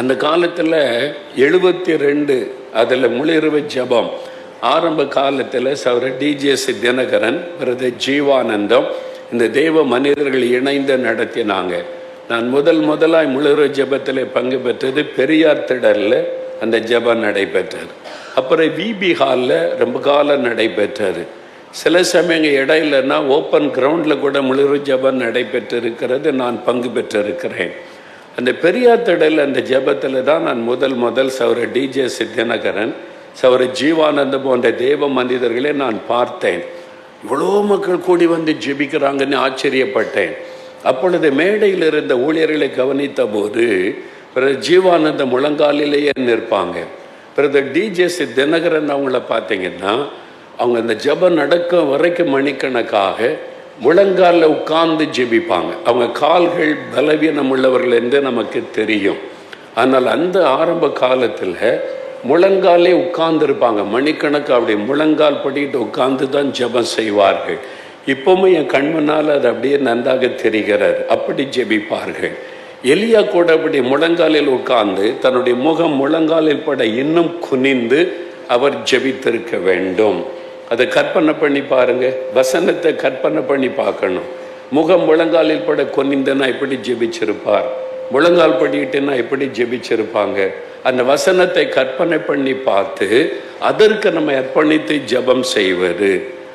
அந்த காலத்தில் எழுபத்தி ரெண்டு அதில் முளிர்வு ஜபம். ஆரம்ப காலத்தில் சவர டிஜிஎஸ் தினகரன் பிரதர் ஜீவானந்தம் இந்த தெய்வ மனிதர்கள் இணைந்து நடத்தினாங்க. நான் முதல் முதலாய் முழுறு ஜபத்தில் பங்கு பெற்றது பெரியார் திடலில் அந்த ஜபம் நடைபெற்றது. அப்புறம் விபி ஹாலில் ரொம்ப காலம் நடைபெற்றது. சில சமயங்கள் இடையிலன்னா ஓப்பன் கிரவுண்டில் கூட முழுறு ஜபம் நடைபெற்றிருக்கிறது நான் பங்கு பெற்றிருக்கிறேன். அந்த பெரியார் திடல் அந்த ஜபத்தில் தான் நான் முதல் முதல் சௌர டிஜே சித்தியநகரன் சௌர ஜீவானந்த போன்ற தேவ மனிதர்களை நான் பார்த்தேன். இவ்வளோ மக்கள் கூடி வந்து ஜெபிக்கிறாங்கன்னு ஆச்சரியப்பட்டேன். அப்பொழுது மேடையில் இருந்த ஊழியர்களை கவனித்த போது பிறகு ஜீவானந்த முழங்காலிலேயே நிற்பாங்க. பிறகு டிஜேசி தினகரன் அவங்கள பார்த்தீங்கன்னா அவங்க அந்த ஜபம் நடக்க வரைக்கும் மணிக்கணக்காக முழங்காலில் உட்கார்ந்து ஜெபிப்பாங்க. அவங்க கால்கள் பலவீனம் உள்ளவர்கள் என்று நமக்கு தெரியும். ஆனால் அந்த ஆரம்ப காலத்தில் முழங்காலே உட்கார்ந்துருப்பாங்க. மணிக்கணக்கு அப்படி முழங்கால் படிக்கிட்டு உட்கார்ந்து தான் ஜெபம் செய்வார்கள். இப்போவுமே என் கண் முன்னால் அது அப்படியே நன்றாக தெரிகிறார் அப்படி ஜெபிப்பார்கள். எலியா கூட அப்படி முழங்காலில் உட்கார்ந்து தன்னுடைய முகம் முழங்காலில் பட இன்னும் குனிந்து அவர் ஜெபித்திருக்க வேண்டும். அதை கற்பனை பண்ணி பாருங்க. வசனத்தை கற்பனை பண்ணி பார்க்கணும். முகம் முழங்காலில் பட குனிந்துன்னா எப்படி ஜெபிச்சிருப்பார்? முழங்கால் படிக்கிட்டுன்னா எப்படி ஜெபிச்சிருப்பாங்க? அந்த வசனத்தை கற்பனை பண்ணி பார்த்து அதற்கு நம்ம அர்ப்பணித்து ஜெபம் செய்வது.